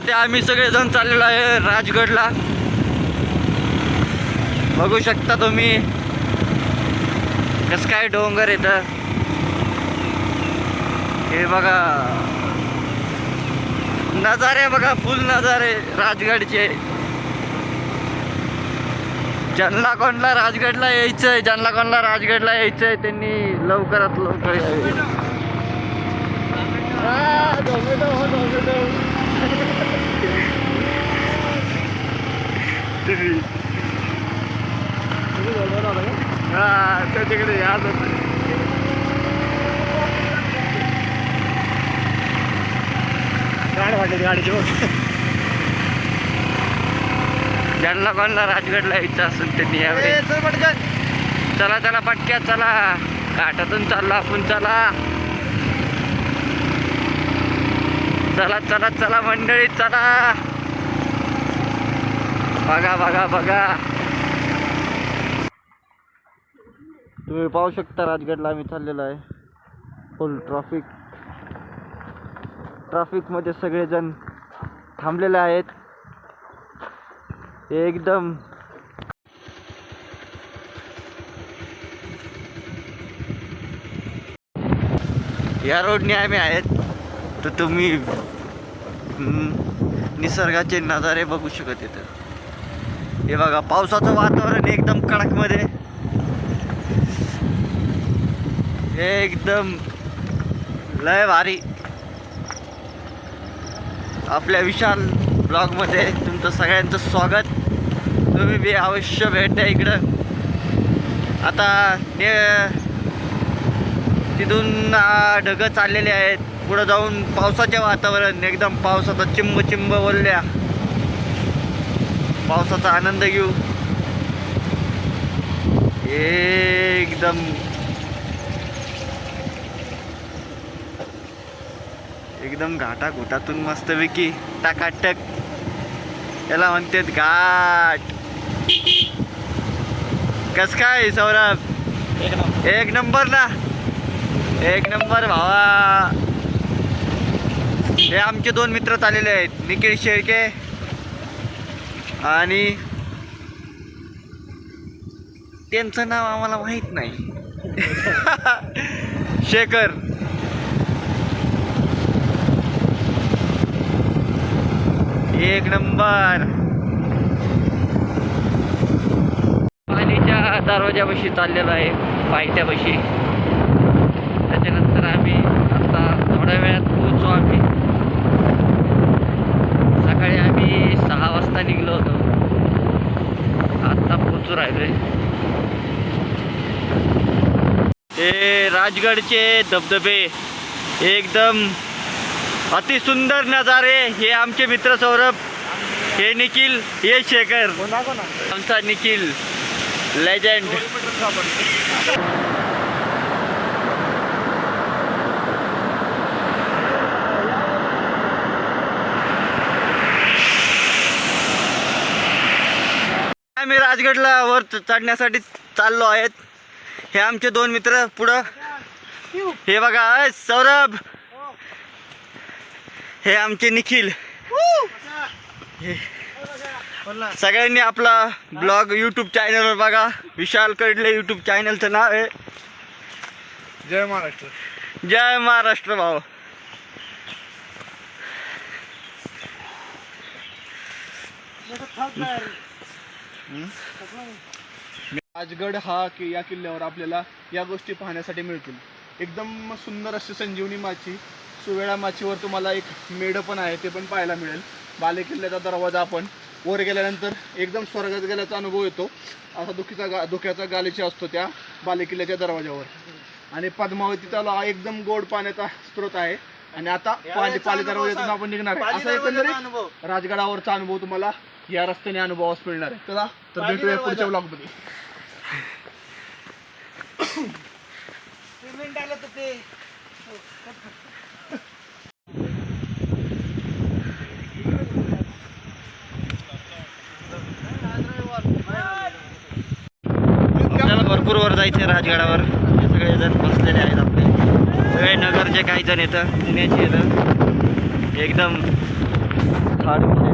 ते आम्ही सगळेजण चाललेलो आहे राजगडला. बघू शकता तुम्ही. कस काय डोंगर येतं हे बघा. नजारे बघा फुल नजारे राजगडचे. ज्यांना कोणला राजगडला यायचंय ज्यांना कोणला राजगडला यायचंय. त्यांनी लवकरात लवकर यावे. हा त्याच्याकडे या गाड वाटली गाडीची ज्यांना कोणाला राजगडला यायचं असेल त्यांनी यावे चला चला पटक्यात चला. घाटातून चाललो आपण चला. चला चला चला मंडळी चला. बघा बघा बघा. तुम्ही पाहू शकता राजगडला आम्ही चाललेलो आहे. फुल ट्रॉफिक ट्रॅफिकमध्ये सगळेजण थांबलेले आहेत. एकदम. या रोडने आम्ही आहेत. तर तुम्ही निसर्गाचे नजारे बघू शकत येतं हे बघा पावसाचं वातावरण एकदम कडकमध्ये. एकदम लय भारी. आपल्या विशाल ब्लॉगमध्ये तुमचं सगळ्यांचं स्वागत. तुम्ही बी अवश्य भेटा इकडं. आता ते तिथून ढग ढगं चाललेले आहेत. पुढं जाऊन पावसाचे वातावरण. एकदम पावसाचा चिंब चिंब बोलल्या. पावसाचा आनंद घेऊ. एकदम एकदम घाटा घोटातून मस्तपैकी टाकाटक. याला म्हणतात घाट. कस काय सौरभ? एक नंबर. ना. एक नंबर भावा. हे आमचे दोन मित्र चाललेले आहेत. निखिल शेळके आणि त्यांचं नाव आम्हाला माहीत नाही. शेखर. एक नंबर. पाणीच्या दरवाजापाशी चाललेलो आहे पायथ्यापाशी. त्याच्यानंतर आम्ही आता थोड्या वेळात पोहोचू आम्ही. सकाळी आम्ही सहा वाजता निघलो होतो. आत्ता पोहोचू राहिलोय. हे राजगडचे धबधबे. एकदम अतिसुंदर नजारे हे आमचे मित्र सौरभ हे निखिल हे शेखर. आमचा निखिल लेजंड आम्ही राजगडला वर चढण्यासाठी चाललो आहेत. हे आमचे दोन मित्र पुढं. हे बघा सौरभ. हे आमचे निखिल. सगळ्यांनी आपला ब्लॉग यूट्यूब चॅनलवर बघा. विशाल कडले यूट्यूब चॅनलचं नाव आहे. जय महाराष्ट्र. जय महाराष्ट्र भाऊ. राजगड हा कि या किल्ल्यावर आपल्याला या गोष्टी पाहण्यासाठी मिळतील. एकदम सुंदर अशी संजीवनी माची. सुवेळा माचीवर तुम्हाला एक मेढं पण आहे ते पण पाहायला मिळेल. बाले किल्ल्याचा दरवाजा आपण वर गेल्यानंतर एकदम स्वर्गात गेल्याचा अनुभव येतो. असा दुखीचा गा धोक्याचा गालीचा असतो त्या बाले किल्ल्याच्या दरवाजावर. आणि पद्मावती त्याला एकदम गोड पाण्याचा स्रोत आहे. आणि आता पाली पाली दरवाजातून आपण निघणार. आहे असं एकंदरीत राजगडावरचा अनुभव तुम्हाला या रस्त्याने अनुभवास मिळणार आहे. चला तर भेटूया पुढच्या ब्लॉगमध्ये. आपल्याला इथे राजगडावर हे सगळे जण बसलेले आहेत आपले. सगळे नगरचे काही जण येतं पुण्याचे येतं एकदम फार विषय